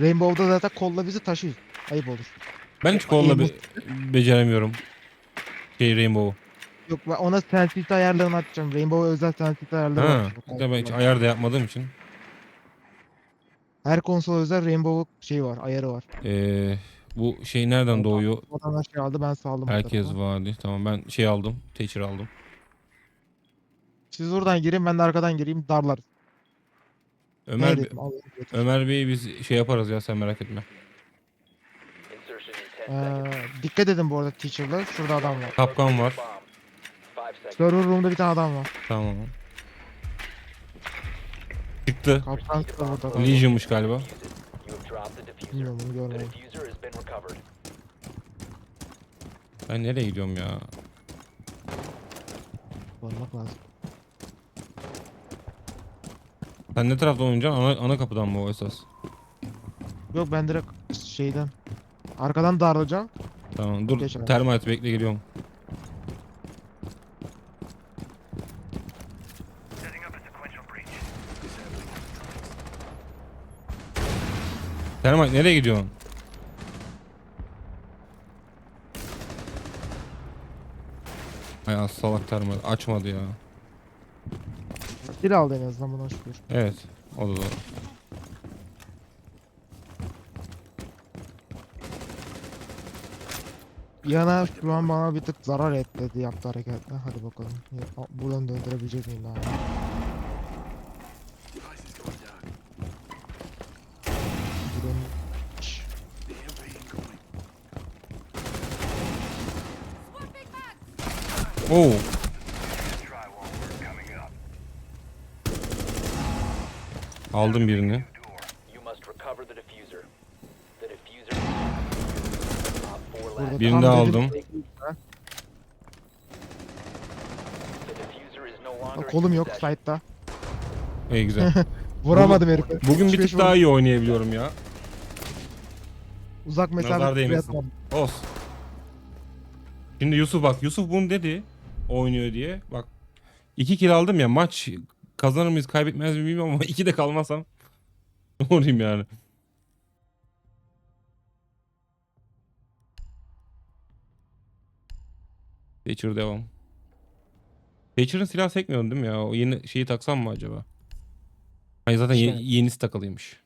Rainbow'da zaten kolla bizi taşıyor. Ayıp olur. Ben hiç kolla be- beceremiyorum. Şey Rainbow'u. Yok ben ona sensitivity ayarlarını açacağım. Rainbow'a özel sensitivity ayarları Ha. var. Bir de ben hiç ayar da yapmadığım için. Her konsol özel Rainbow şey var, ayarı var. Ee, bu şey nereden doğuyor? Vatandaş şey aldı ben saldım. bu Herkes vadi. Tamam ben şey aldım. Teacher aldım. Siz oradan girin ben de arkadan gireyim darlar. Ömer Ne Bey- dedim, Allah'ım götür. Ömer Bey biz şey yaparız ya sen merak etme. Insertion in 10 Ee, dikkat edin bu arada teacher'lar. Şurada adam var. Kapkan var. Bomb. Five seconds. Server room'da bir tane adam var. Tamam. Çıktı. Kaptan burada. da. Legion'muş galiba. You have dropped the diffuser. Bilmiyorum bunu The görmedim. diffuser has been recovered. Ben nereye gidiyorum ya? Varmak lazım. Sen ne tarafta oynayacaksın? Ana, ana kapıdan mı o esas? Yok ben direkt şeyden. Arkadan darlayacağım. Tamam dur. Geç abi. Termite bekle geliyorum. Termite nereye gidiyorsun? Ay salak termite açmadı ya. Sil aldı en azından buna şükür. Evet o da doğru. Yana şu an bana bir tık zarar etti yaptı hareketle. Hadi bakalım. Buradan döndürebilecek miyim daha? Buradan... Şşş. Oo. Aldım birini. You must recover the diffuser. The diffuser. Op four Burada. Birini tam de dedim- aldım. Kolum yok site'da. İyi güzel. Vuramadım herifi. Bugün bir 35 tık daha vurdum. iyi oynayabiliyorum ya. Uzak Nazar mesafe değmesin. atmadım. Olsun. Şimdi Yusuf bak Yusuf bunu dedi oynuyor diye. Bak iki kill aldım ya maç kazanır mıyız kaybetmez mi bilmiyorum ama iki de kalmasam ne olayım yani. Thatcher devam. Thatcher'ın silah sekmiyorsun değil mi ya? O yeni şeyi taksam mı acaba? Hayır zaten İşte. yenisi takılıymış.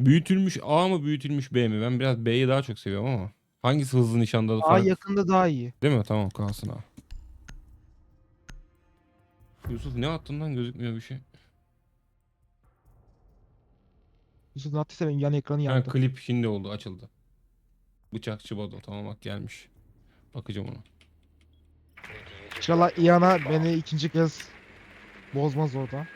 Büyütülmüş A mı büyütülmüş B mi? Ben biraz B'yi daha çok seviyorum ama. Hangisi hızlı nişanda Aa fark- yakında daha iyi. Değil mi? Tamam kalsın ha. Yusuf ne attın lan gözükmüyor bir şey. Yusuf ne attıysa benim yan ekranı Ha, klip şimdi oldu açıldı. Bıçakçı Bodo tamam bak gelmiş. Bakacağım ona. İnşallah bomb. beni ikinci kez bozmaz orada.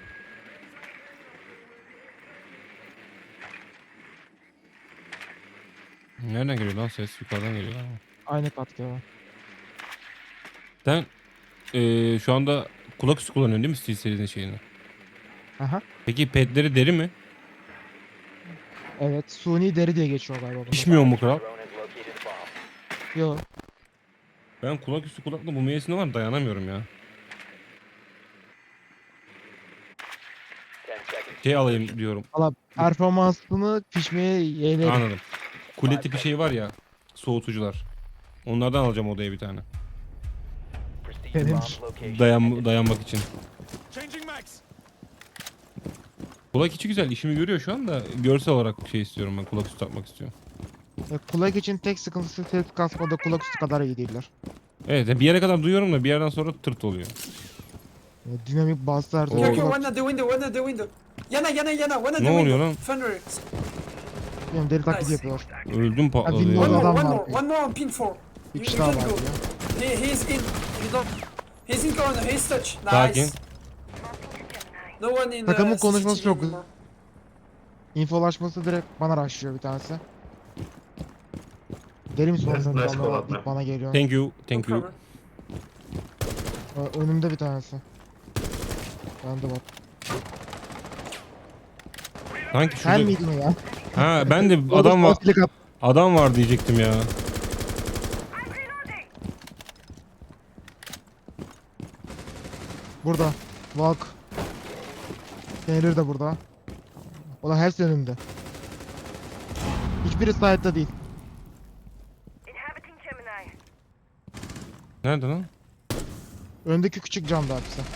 Nereden geliyor lan ses? Yukarıdan geliyor. Aynı katkı var. Sen eee, şu anda kulak üstü kullanıyorsun değil mi Steel serinin şeyini? Aha. Peki pedleri deri mi? Evet. Suni deri diye geçiyor galiba. Pişmiyor mu kral? Yok. Ben kulak üstü kulakla bu mevsimde var dayanamıyorum ya. 10 seconds. Şey alayım diyorum. Valla performansını pişmeye yeğlerim. Anladım. Kule tipi şey var ya soğutucular. Onlardan alacağım odaya bir tane. Location. Dayan, dayanmak için. Kulak içi güzel işimi görüyor şu anda. Görsel olarak şey istiyorum ben kulak üstü takmak istiyorum. Ya, kulak için tek sıkıntısı ses kasmada kulak üstü kadar iyi değiller. Evet bir yere kadar duyuyorum da bir yerden sonra tırt oluyor. Ya, dinamik zaman. Okay, okay, kulak- one at the window, one at the window. Yana, Yana, Yana, one at Ne oluyor window. lan? Thunder. Yani deri taklidi Nice. yapıyor. Öldüm patladı Hadi One ya. more, one more, one more on pin four. Bir kişi daha var diyor. He, he's in. You don't. He's in corner. He's touch. Nice. Sakin. No one in. Takımın uh, konuşması çok güzel. Infolaşması direkt bana rushlıyor bir tanesi. Deri mi sorun? nice call out, man. Bana geliyor. Thank you, thank you. Ö- Önümde bir tanesi. Bende var. Sanki Sen şurada... miydin o ya? Ha ben de adam var, adam var diyecektim ya. Burada. Valk. Peynir de burada. O da hepsi önümde. Hiçbiri site'da değil. Nerede lan? Öndeki küçük camda hepsi. Ha.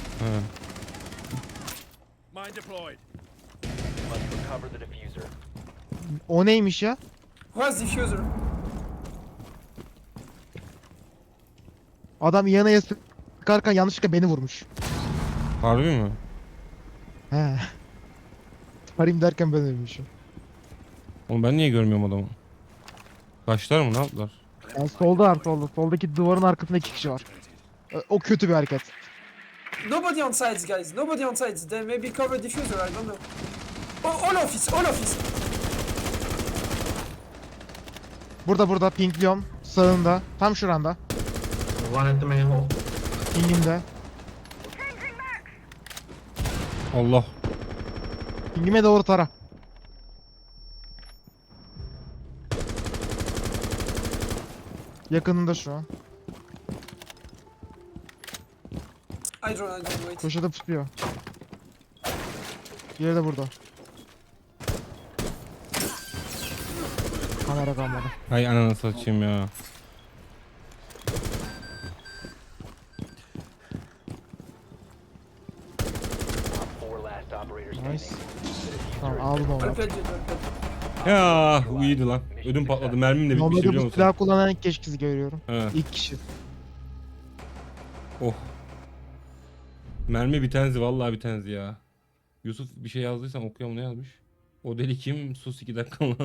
Must recover the diffuser. O neymiş ya? Who has diffuser? Adam yanaya sıkarken yanlışlıkla beni vurmuş. Harbi mi? He. Arayayım derken ben ölmüşüm. Oğlum ben niye görmüyorum adamı? Kaçlar mı ne yaptılar? Yani solda var solda. Soldaki duvarın arkasında iki kişi var. Ö- O kötü bir hareket. Nobody on sides, guys. Nobody on sides. They maybe cover diffuser. I don't know. Oh, all office. All office. Burada burada pinkliyorum. Sağında. Tam şuranda. One at the main hall. Pingimde. Allah. Pingime doğru tara. Yakınında şu an. I drone, I drone. Wait. Köşede pusuyor. Diğeri de burada. Kamera kalmadı. Hay ananı satayım ya. Four last operators standing. Nice. The it. Ya bu iyiydi lan. Ödüm patladı. Mermim de bitmişti Normalde biliyor bu musun? silah kullanan ilk kişi görüyorum. He. İlk kişi. Oh. Mermi bitenzi vallahi bitenzi ya. Yusuf bir şey yazdıysan okuyalım ne yazmış? O deli kim? Sus 2 dakika mı?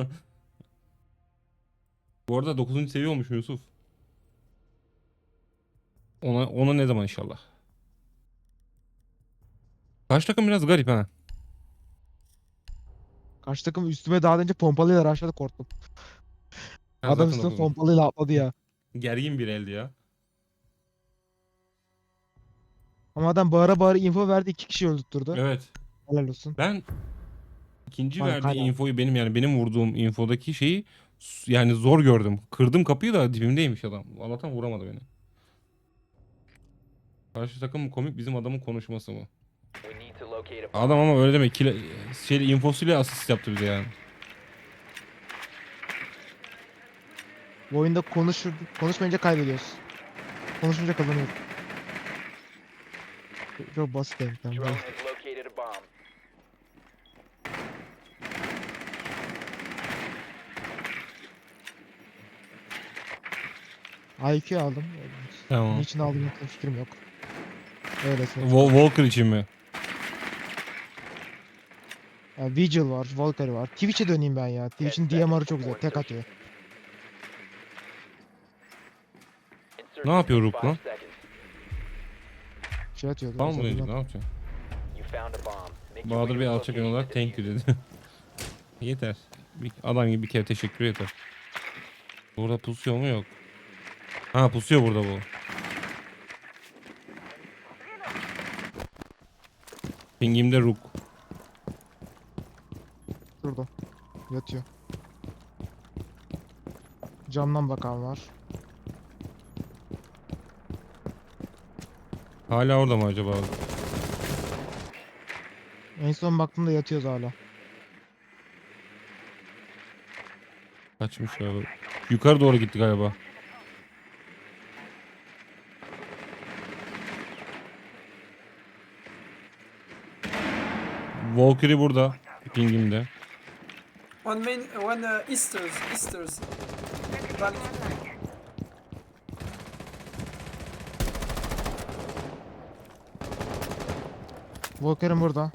Bu arada 9. seviye olmuş Yusuf. Ona ona ne zaman inşallah. Kaç takım biraz garip ha. Karşı takım üstüme daha önce pompalıyla aşağıda korktum. Ha, Adam zaten üstüne dokuz. pompalıyla atladı ya. Gergin bir eldi ya. Ama adam bağıra bağıra info verdi iki kişi öldürttürdü. Evet. Helal olsun. Ben ikinci Bak, verdiği hala. infoyu benim yani benim vurduğum infodaki şeyi s- yani zor gördüm. Kırdım kapıyı da dibimdeymiş adam. Allah'tan vuramadı beni. Karşı takım mı komik bizim adamın konuşması mı? We need to locate a bomb. Adam ama öyle demek ki şeyle infosuyla asist yaptı bize yani. Bu oyunda konuşur, konuşmayınca kaybediyoruz. Konuşunca kazanıyoruz. Çok- basit a bomb. IQ aldım. Tamam. Niçin aldım hiçbir fikrim yok. Öylesine. Wal- Walker için mi? Ya, Vigil var, Valkyrie var. Twitch'e döneyim ben ya. Twitch'in DMR'ı çok güzel. Tek atıyor. Ne yapıyor Rook lan? Şey atıyordu. Tamam mı diyecek ne way Bahadır its alçak location olarak thank you dedi. yeter. Bir, adam gibi bir kere teşekkür yeter. Burada pusuyor mu yok. Ha pusuyor burada bu. Pingimde Rook. Şurada. Yatıyor. Camdan bakan var. Hala orada mı acaba? En son baktığımda yatıyoruz hala. Kaçmış ya. Yukarı doğru gitti galiba. Valkyrie burada. Pingimde. One main, one uh, Easters, Easters. Back. Walker'ım burada.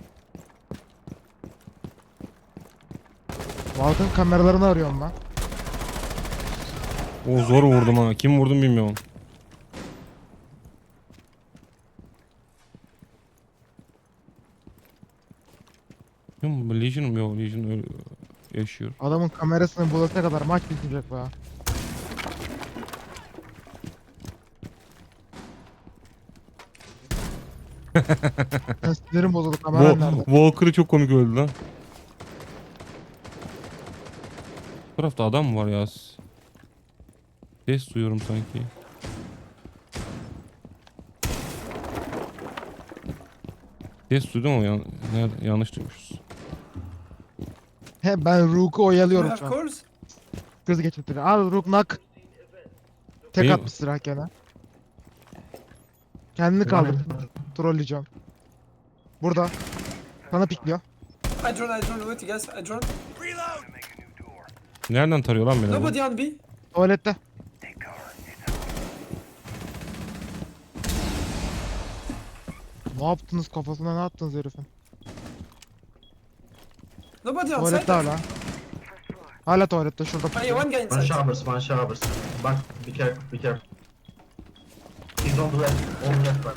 Valk'ın kameralarını arıyorum ben. O zor vurdum ha. Kim vurdum bilmiyorum. Legion mu? Yok Legion öyle yaşıyor. Adamın kamerasını bulana kadar maç bitecek be. Ben Sinirim bozuldu kameram Vo- nerede? Walker'ı çok komik öldü lan. Bu tarafta adam mı var ya? Ses duyuyorum sanki. Ses duydum ama yan- nerede- yanlış duymuşuz. He ben Rook'u oyalıyorum şu an. Kız geçirtir. Al Ruknak. Tek Benim- atmışsın hakeme. Kendini kaldır. Trolleyeceğim. Burada. Sana pikliyor. I drone, I drone, wait guys, I drone. Nereden tarıyor lan beni? bu? Nobody on B. Tuvalette. Ne yaptınız kafasına ne yaptınız herifin? Nobody on Tuvalette site. hala. Hala tuvalette şurada. Yeah, one guy One inside. showers, one showers. Back, be careful, be careful. He's on the left, on the left back.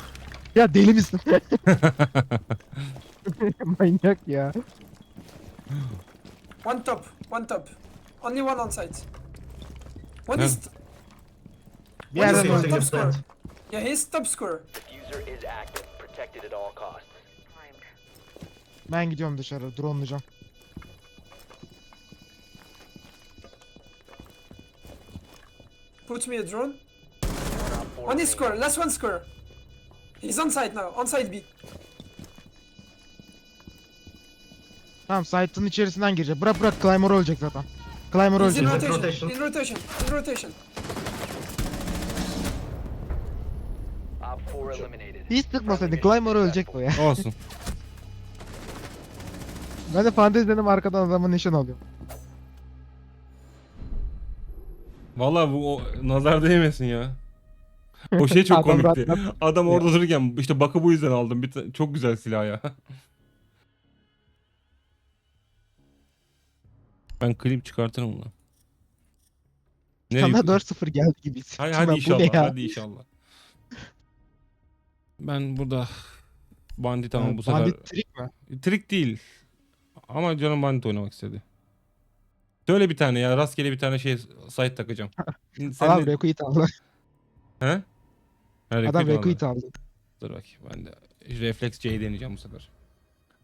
Ya deli misin? Manyak ya. One top, one top. Only one on site. One is. Bir What is yerden. Facing top the scorer. Yeah, he's top scorer. Diffuser is active, protected at all costs. Ben gidiyorum dışarı. Drone'layacağım. Put me a drone. One is scorer, last one scorer. He's on site now, on site B. Tamam site'ın içerisinden girecek. Bırak bırak Climber ölecek zaten. Climber He's in ölecek. Rotation. rotation, in rotation, in rotation. Op 4 eliminated. Hiç Friendly Climber ölecek bu ya. Olsun. Ben de fantezi dedim arkadan adamın nişan alıyorum. Vallahi bu o, nazar değmesin ya. O şey çok Adam komikti. zaten- Adam orada dururken işte bakı bu yüzden aldım. Bir ta- çok güzel silah ya. Ben klip çıkartırım bunu. Ne Sana yük- 4-0 geldi gibi Hadi, hissettim hadi ben. Bu ne inşallah. ya? Hadi inşallah. Ben burada bandit ama bu sefer Bandit trik mi? trik değil. Ama canım bandit oynamak istedi. Söyle bir tane ya rastgele bir tane şey site takacağım. Sen Adam de... Requit aldı. He? Ha, Adam Requit aldı. Requit aldı. Dur bak ben de Reflex C'yi deneyeceğim bu sefer.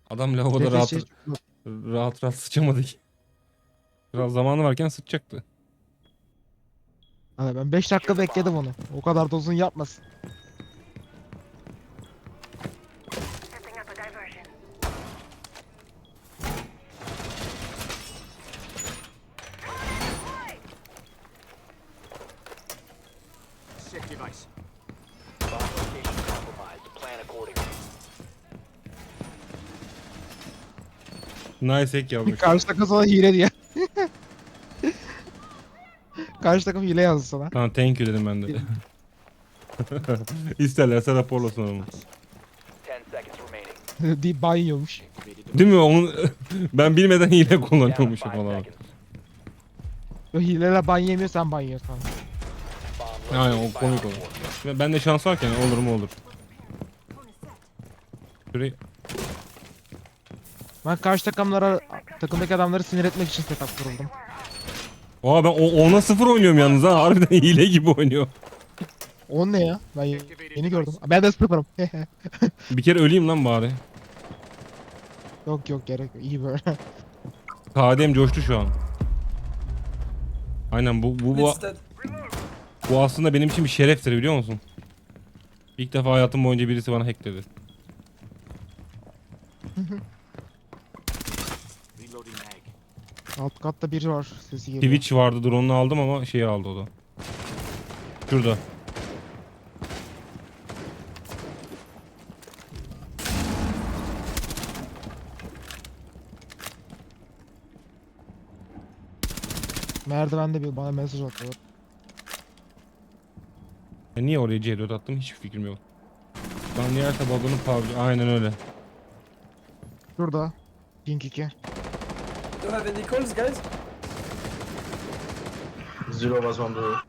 Adam lavaboda Reflex rahat, şey- rahat rahat sıçamadı ki. Biraz zamanı varken sıçacaktı. Abi ben 5 dakika bekledim onu. O kadar da uzun yapmasın. Nice hack yazmış. Karşı takım sana hile diye. Karşı takım hile yazdı sana. Tamam thank you dedim ben de. İsterlerse raporlasın onu. 10 seconds remaining. Deyip banyomuş. Değil mi? Onun, ben bilmeden hile Down to kullanıyormuşum 5 falan. seconds. O hileyle ban yemiyor sen ban yiyorsun. Bomb Aynen located o by komik Op olur. 4. Ve Ben de şans varken olur mu olur. Şurayı Ben karşı takımlara takımdaki adamları sinir etmek için setup kuruldum. Oha ben o- ona sıfır oynuyorum yalnız ha. Harbiden hile gibi oynuyor. O ne ya? Ben ye- yeni gördüm. Ben de sıfırım. Bir kere öleyim lan bari. yok yok gerek yok. İyi böyle. KDM coştu şu an. Aynen bu bu bu, bu aslında benim için bir şereftir biliyor musun? İlk defa hayatım boyunca birisi bana hackledi. Alt katta biri var. Sesi geliyor. Twitch vardı drone'unu aldım ama şeyi aldı o da. Şurada. Merdivende bir bana mesaj atıyor. E niye oraya C4 attım hiçbir fikrim yok. Ben yerse balonu PUBG aynen öyle. Şurada. Pink 2. Do you have any calls, guys? Zero was on the roof.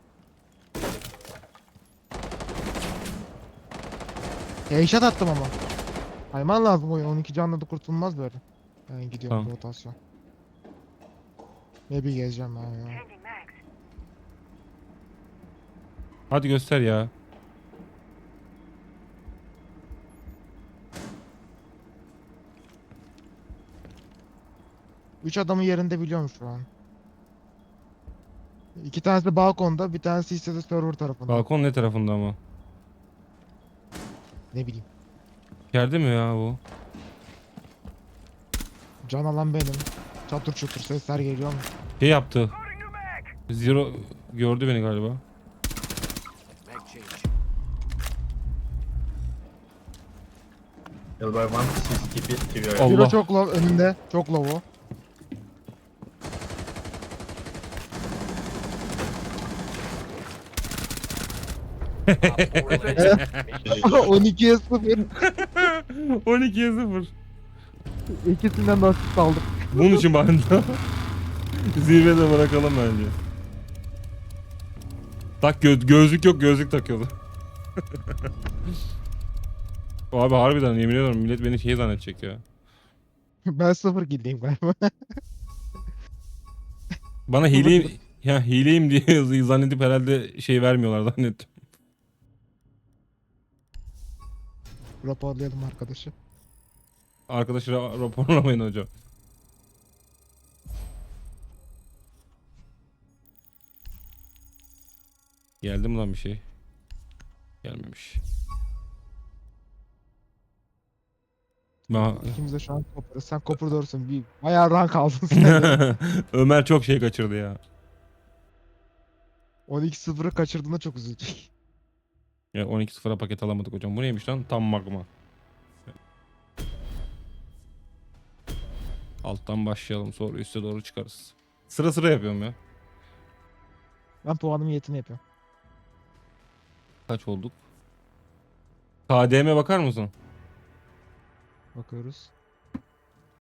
Headshot attım ama. Hayman lazım oyun. 12 canla da kurtulmaz böyle. Ben gidiyorum Tamam. rotasyon. Ne bir gezeceğim ben ya. Changing mags. Hadi göster ya. Üç adamın yerinde biliyorum şu an. İki tanesi balkonda, bir tanesi ise de server tarafında. Balkon ne tarafında ama? Ne bileyim. Yerde mi ya bu? Can alan benim. Çatır çutur sesler geliyor mu? Şey yaptı. Zero gördü beni galiba. Elbow one, CCTV, TV. Allah. Zero çok low önünde. Çok low o. Op 4 eliminated. Mission 12'ye 0. 12'ye 0. İkisinden de asist aldık. Bunun için bari de zirvede bırakalım bence. Tak gö- gözlük yok gözlük takıyordu. Abi harbiden yemin ediyorum millet beni şey zannedecek ya. ben 0 kill'deyim galiba. Bana hileyim ya hileyim diye zannedip herhalde şey vermiyorlar zannettim. Raporlayalım arkadaşı. Arkadaşı ra- raporlamayın hocam. Geldi mi lan bir şey? Gelmemiş. İkimiz de şu an kopuruz. Sen kopurdorsun. Bir bayağı rank aldın sen. Ömer çok şey kaçırdı ya. 12-0'ı kaçırdığında çok üzülecek. Ya 12-0'a paket alamadık hocam. Bu neymiş lan? Tam magma. Alttan başlayalım sonra üste doğru çıkarız. Sıra sıra yapıyorum ya. Ben puanımın yetini yapıyorum. Kaç olduk? KDM'e bakar mısın? Bakıyoruz.